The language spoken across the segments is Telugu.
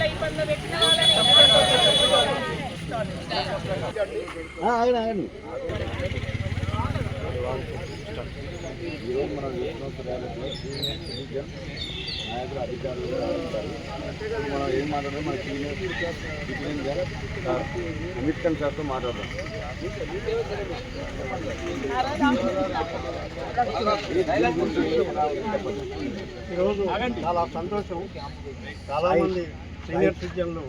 వాళ్ళ పెట్టిన వాళ్ళని ఈరోజు మనం చేస్తున్న ర్యాలీలో సీనియర్ సిటిజన్ నాయకులు అధికారులు మనం ఏం మాట్లాడడం మన సీనియర్ సిటిజన్ గారు అమిత్ ఖాన్ సార్తో మాట్లాడదాం ఈరోజు చాలా సంతోషం చాలామంది సీనియర్ సిటిజన్లు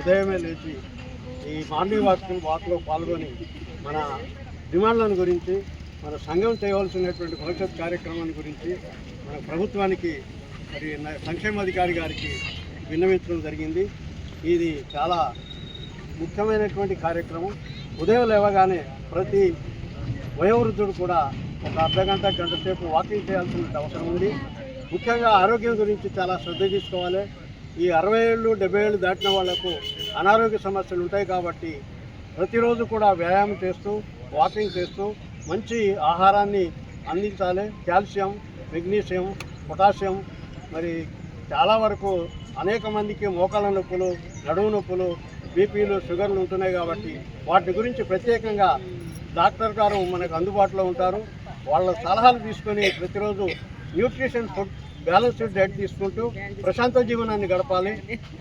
ఉదయమే లేచి ఈ మార్నింగ్ వాక్ వాక్లో పాల్గొని మన డిమాండ్లను గురించి మన సంఘం చేయవలసినటువంటి భవిష్యత్ కార్యక్రమాన్ని గురించి మన ప్రభుత్వానికి మరి సంక్షేమ సంక్షేమాధికారి గారికి విన్నవించడం జరిగింది. ఇది చాలా ముఖ్యమైనటువంటి కార్యక్రమం. ఉదయం లేవగానే ప్రతి వయోవృద్ధుడు కూడా ఒక అర్ధ గంట గంట సేపు వాకింగ్ చేయాల్సిన అవసరం ఉంది. ముఖ్యంగా ఆరోగ్యం గురించి చాలా శ్రద్ధ తీసుకోవాలి. ఈ అరవై ఏళ్ళు డెబ్బై ఏళ్ళు దాటిన వాళ్ళకు అనారోగ్య సమస్యలు ఉంటాయి కాబట్టి ప్రతిరోజు కూడా వ్యాయామం చేస్తూ వాకింగ్ చేస్తూ మంచి ఆహారాన్ని అందించాలి. కాల్షియం మెగ్నీషియం పొటాషియం మరి చాలా వరకు అనేక మందికి మోకాళ్ళ నొప్పులు నడువు నొప్పులు బీపీలు షుగర్లు ఉంటున్నాయి కాబట్టి వాటి గురించి ప్రత్యేకంగా డాక్టర్ గారు మనకు అందుబాటులో ఉంటారు. వాళ్ళ సలహాలు తీసుకొని ప్రతిరోజు న్యూట్రిషన్ ఫుడ్ బ్యాలెన్స్డ్ డైట్ తీసుకుంటూ ప్రశాంత జీవనాన్ని గడపాలి.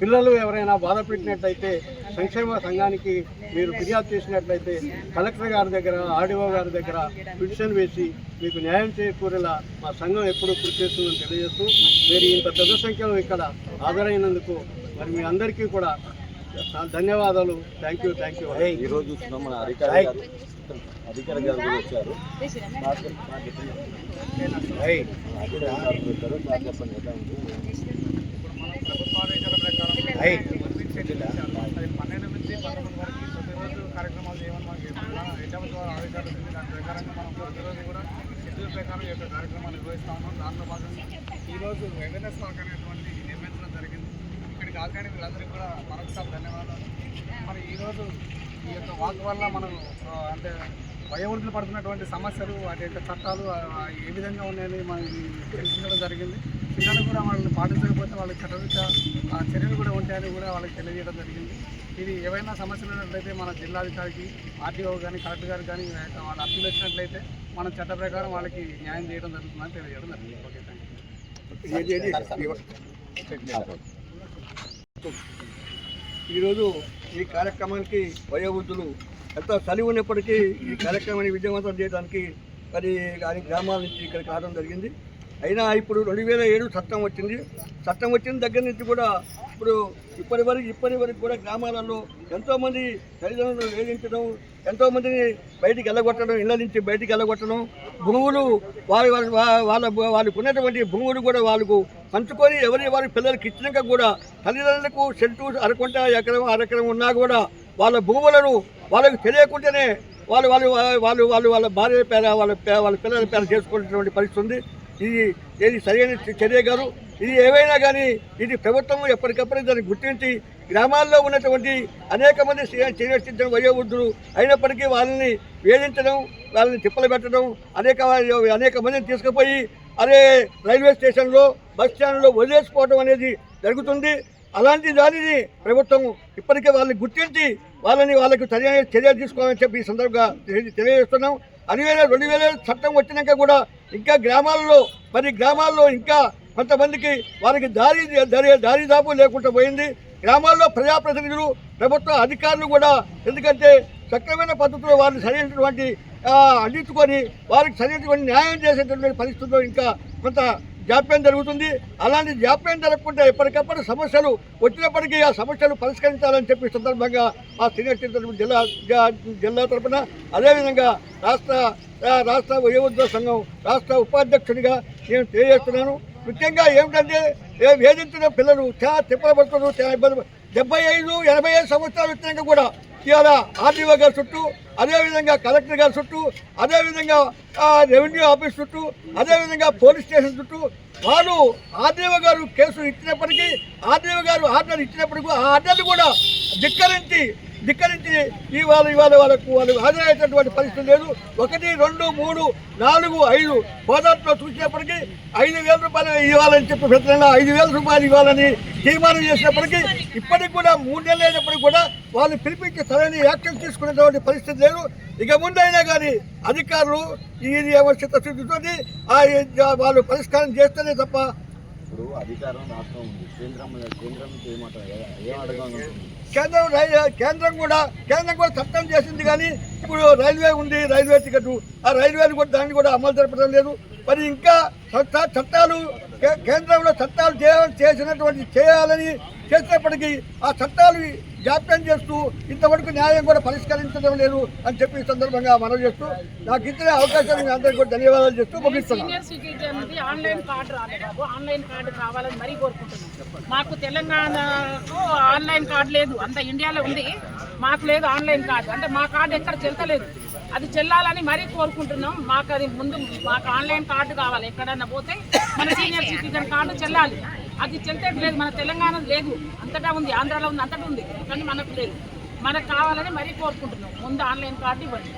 పిల్లలు ఎవరైనా బాధ పెట్టినట్లయితే సంక్షేమ సంఘానికి మీరు ఫిర్యాదు చేసినట్లయితే కలెక్టర్ గారి దగ్గర ఆర్డీఓ గారి దగ్గర పిటిషన్ వేసి మీకు న్యాయం చేకూరేలా మా సంఘం ఎప్పుడూ కృషి చేస్తుందని తెలియజేస్తూ మీరు ఇంత పెద్ద సంఖ్యలో ఇక్కడ హాజరైనందుకు మరి మీ అందరికీ కూడా ధన్యవాదాలు. థ్యాంక్ యూ థ్యాంక్ యూ ఈరోజు మన అధికారి గారు. అధికారులు గారు వచ్చారు చెప్పండి. ఎలా ఉంది? మనం ప్రభుత్వ ప్రకారం పన్నెండు నుంచి పంతొమ్మిది వరకు ప్రతిరోజు కార్యక్రమాలు చేయమని మనకి హెచ్ఎంఎస్ ద్వారా ఆదేశాలు దాని ప్రకారంగా మనం ప్రతిరోజు కూడా షెడ్యూల్ ప్రకారం ఈ యొక్క కార్యక్రమాలు నిర్వహిస్తా ఉన్నాం దాంట్లో భాగంగా ఈరోజు అవేర్నెస్ వాక్ అనేటువంటి నిర్వహించడం జరిగింది ఇక్కడికి ఆర్గానిక్ వీళ్ళందరికీ కూడా మరొకసారి ధన్యవాదాలు మరి ఈరోజు ఈ యొక్క వాక్ వల్ల మనం అంటే వయోవృద్ధులు పడుతున్నటువంటి సమస్యలు వాటి యొక్క చట్టాలు ఏ విధంగా ఉన్నాయని మనకి తెలిసించడం జరిగింది పిల్లలు కూడా వాళ్ళని పాటించకపోతే వాళ్ళకి చట్టరీత్యా ఆ చర్యలు కూడా ఉంటాయని కూడా వాళ్ళకి తెలియజేయడం జరిగింది ఇది ఏవైనా సమస్యలు ఉన్నట్లయితే మన జిల్లాధికారికి ఆర్టీఓ కానీ కలెక్టర్ గారు కానీ వాళ్ళ అప్పీలు వచ్చినట్లయితే మనం చట్ట ప్రకారం వాళ్ళకి న్యాయం చేయడం జరుగుతుందని తెలియజేయడం జరిగింది ఓకే థ్యాంక్ యూ ఈరోజు ఈ కార్యక్రమానికి వయోవృద్ధులు ఎంత చలి ఉన్నప్పటికీ ఈ కార్యక్రమాన్ని విజయవంతం చేయడానికి మరి ఆయన గ్రామాల నుంచి ఇక్కడికి రావడం జరిగింది. అయినా ఇప్పుడు రెండు వేల ఏడు చట్టం వచ్చింది. చట్టం వచ్చిన దగ్గర నుంచి కూడా ఇప్పుడు ఇప్పటి వరకు ఇప్పటి వరకు కూడా గ్రామాలలో ఎంతోమంది తల్లిదండ్రులను వేధించడం ఎంతోమందిని బయటికి వెళ్ళగొట్టడం ఇళ్ళ నుంచి బయటికి వెళ్ళగొట్టడం భూములు వారి వాళ్ళ వాళ్ళకు ఉన్నటువంటి భూములు కూడా వాళ్ళకు పంచుకొని ఎవరి వారి పిల్లలకి ఇచ్చినాక కూడా తల్లిదండ్రులకు సెంటు అరకుంట ఎకరం అరెకరం ఉన్నా కూడా వాళ్ళ భూములను వాళ్ళకు తెలియకుండానే వాళ్ళు వాళ్ళు వాళ్ళు వాళ్ళు వాళ్ళ భార్య పేర వాళ్ళ పే- వాళ్ళ పిల్లల పేర చేసుకునేటువంటి పరిస్థితి ఉంది. ఇది ఏది సరైన చర్య గారు ఇది ఏవైనా కానీ ఇది ప్రభుత్వం ఎప్పటికప్పుడు దాన్ని గుర్తించి గ్రామాల్లో ఉన్నటువంటి అనేక మంది చేసిన వయోవృద్ధులు అయినప్పటికీ వాళ్ళని వేధించడం వాళ్ళని తిప్పలు పెట్టడం అనేక అనేక మందిని తీసుకుపోయి అదే రైల్వే స్టేషన్లో బస్ స్టాండ్లో వదిలేసుకోవడం అనేది జరుగుతుంది. అలాంటి దానిని ప్రభుత్వం ఇప్పటికే వాళ్ళని గుర్తించి వాళ్ళని వాళ్ళకు సరైన చర్య తీసుకోవాలని చెప్పి ఈ సందర్భంగా తెలియజేస్తున్నాం. రెండు వేల రెండు వేల చట్టం వచ్చినాక కూడా ఇంకా గ్రామాల్లో మరి గ్రామాల్లో ఇంకా కొంతమందికి వారికి దారి దారి దారిదాపు లేకుండా పోయింది. గ్రామాల్లో ప్రజాప్రతినిధులు ప్రభుత్వ అధికారులు కూడా ఎందుకంటే సక్రమైన పద్ధతిలో వారిని సరైనటువంటి అందించుకొని వారికి సరైనటువంటి న్యాయం చేసేటటువంటి పరిస్థితుల్లో ఇంకా కొంత జాప్యం జరుగుతుంది. అలాంటి జాప్యం జరగకుండా ఎప్పటికప్పుడు సమస్యలు వచ్చినప్పటికీ ఆ సమస్యలు పరిష్కరించాలని చెప్పి సందర్భంగా మా సీనియర్ జిల్లా జిల్లా తరపున అదేవిధంగా రాష్ట్ర రాష్ట్ర వయోవృద్ధ సంఘం రాష్ట్ర ఉపాధ్యక్షునిగా నేను తెలియజేస్తున్నాను. ముఖ్యంగా ఏమిటంటే వేధించిన పిల్లలు చాలా తిప్పలు పడుతున్నారు చాలా ఇబ్బంది డెబ్బై ఐదు ఎనభై ఐదు సంవత్సరాలు వచ్చినాక కూడా ఇవాళ ఆర్డీఓ గారి చుట్టూ అదేవిధంగా కలెక్టర్ గారి చుట్టూ అదేవిధంగా రెవెన్యూ ఆఫీస్ చుట్టూ అదేవిధంగా పోలీస్ స్టేషన్ చుట్టూ వారు ఆర్డీఓ గారు కేసు ఇచ్చినప్పటికీ ఆర్డీఓ గారు ఆర్డర్ ఇచ్చినప్పటికీ ఆ ఆర్డర్ని కూడా ధిక్కరించి ధిక్కరించి ఇవాళ ఇవాళ వాళ్ళకు వాళ్ళు హాజరయ్యేటటువంటి పరిస్థితి లేదు. ఒకటి రెండు మూడు నాలుగు ఐదు హోదాట్లో చూసినప్పటికీ ఐదు వేల రూపాయలు ఇవ్వాలని చెప్పి ప్రతినెల ఐదు వేల రూపాయలు ఇవ్వాలని తీర్మానం చేసినప్పటికీ ఇప్పటికి కూడా మూడు నెలలు అయినప్పటికీ కూడా వాళ్ళు పిలిపించి సరైన యాక్షన్ తీసుకునేటువంటి పరిస్థితి లేదు. ఇక ముందైనా కానీ అధికారులు ఇది అవశ్యత ఆ వాళ్ళు పరిష్కారం చేస్తేనే తప్ప ఇప్పుడు అధికారం రాష్ట్రం ఉంది. కేంద్రం కేంద్రం నుంచి ఏమంటారు? ఏం అడగాలి కేంద్రం రైల్వే కేంద్రం కూడా కేంద్రం కూడా చట్టం చేసింది కానీ ఇప్పుడు రైల్వే ఉంది రైల్వే టికెట్. ఆ రైల్వేని కూడా దాన్ని కూడా అమలు జరపడం లేదు. మరి ఇంకా చట్టాలు కేంద్రంలో చట్టాలు చేయాలని చేసినటువంటి చేయాలని చేసినప్పటికీ ఆ చట్టాలు జాప్యం చేస్తూ ఇంతవరకు న్యాయం కూడా పరిష్కరించడం లేదు అని చెప్పి ఈ సందర్భంగా మనవి చేస్తూ నాకు ఇచ్చిన అవకాశం మీ అందరికీ కూడా ధన్యవాదాలు చేస్తూ ముగిస్తున్నాను. ఆన్లైన్ కార్డు రాలేదు ఆన్లైన్ కార్డు కావాలని మరీ కోరుకుంటున్నాం మాకు తెలంగాణకు ఆన్లైన్ కార్డు లేదు. అంత ఇండియాలో ఉంది. మాకు లేదు ఆన్లైన్ కార్డు. అంటే మా కార్డు ఎక్కడ చెల్తలేదు. అది చెల్లాలని మరీ కోరుకుంటున్నాం. మాకు అది ముందు మాకు ఆన్లైన్ కార్డు కావాలి. ఎక్కడన్నా పోతే మన సీనియర్ సిటిజన్ కార్డు చెల్లాలి. అది చెల్తేది లేదు మన తెలంగాణ లేదు. అంతటా ఉంది ఆంధ్రాలో ఉంది అంతటా ఉంది. కానీ మనకు లేదు. మనకు కావాలని మరీ కోరుకుంటున్నాం. ముందు ఆన్లైన్ కార్డు ఇవ్వండి.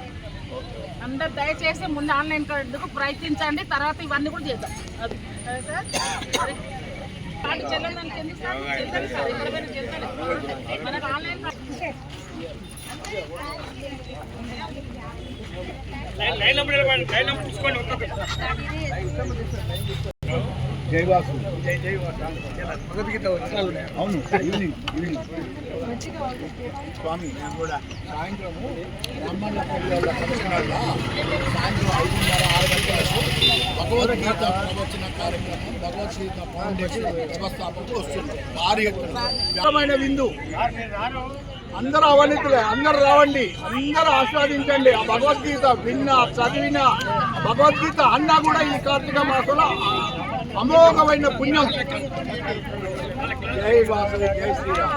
అందరు దయచేసి ముందు ఆన్లైన్ కార్డుకు ప్రయత్నించండి తర్వాత ఇవన్నీ కూడా చేద్దాం. అది. కార్డు చెల్లడానికి ఎందుకు సార్? మనకు ఆన్లైన్ కార్డు జైవాసు అవును ఈవినింగ్ ఈవినింగ్. స్వామి నేను కూడా సాయంత్రము బ్రాహ్మణుల పల్లెల కమిషనర్లో సాయంత్రం ఐదున్నర ఆరు గంటలకు భగవద్గీత ప్రవచన కార్యక్రమం భగవద్గీత ఫౌండేషన్ వ్యవస్థాపకులు వస్తుంది భారీ ఎత్తున విందు. అందరూ అవనితులే అందరు రావండి అందరూ ఆస్వాదించండి. ఆ భగవద్గీత విన్నా చదివినా భగవద్గీత అన్నా కూడా ఈ కార్తీక మాసంలో అమోఘమైన పుణ్యం. జై వాసవి జై శ్రీరామ్.